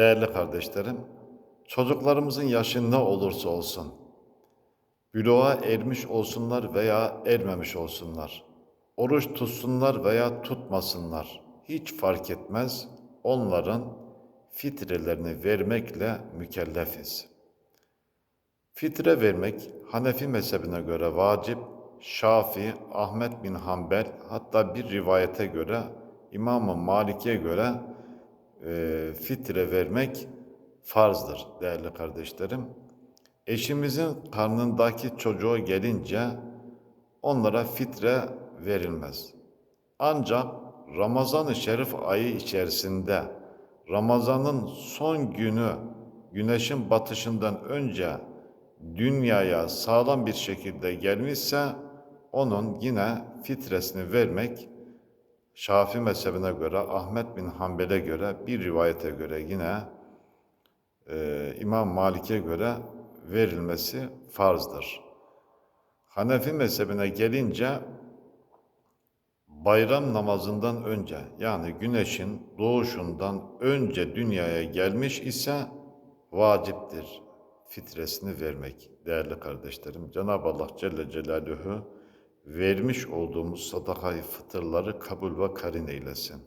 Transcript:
Değerli kardeşlerim, çocuklarımızın yaşı ne olursa olsun, büluğa ermiş olsunlar veya ermemiş olsunlar, oruç tutsunlar veya tutmasınlar, hiç fark etmez, onların fitrelerini vermekle mükellefiz. Fitre vermek Hanefi mezhebine göre vacip, Şafi, Ahmet bin Hanbel hatta bir rivayete göre İmam-ı Malik'e göre e, fitre vermek farzdır değerli kardeşlerim. Eşimizin karnındaki çocuğu gelince onlara fitre verilmez. Ancak Ramazan-ı Şerif ayı içerisinde Ramazan'ın son günü güneşin batışından önce dünyaya sağlam bir şekilde gelmişse onun yine fitresini vermek Şafi mezhebine göre, Ahmet bin Hanbel'e göre, bir rivayete göre yine e, İmam Malik'e göre verilmesi farzdır. Hanefi mezhebine gelince bayram namazından önce yani güneşin doğuşundan önce dünyaya gelmiş ise vaciptir fitresini vermek değerli kardeşlerim. Cenab-ı Allah Celle Celaluhu vermiş olduğumuz sadakayı fıtırları kabul ve karin eylesin.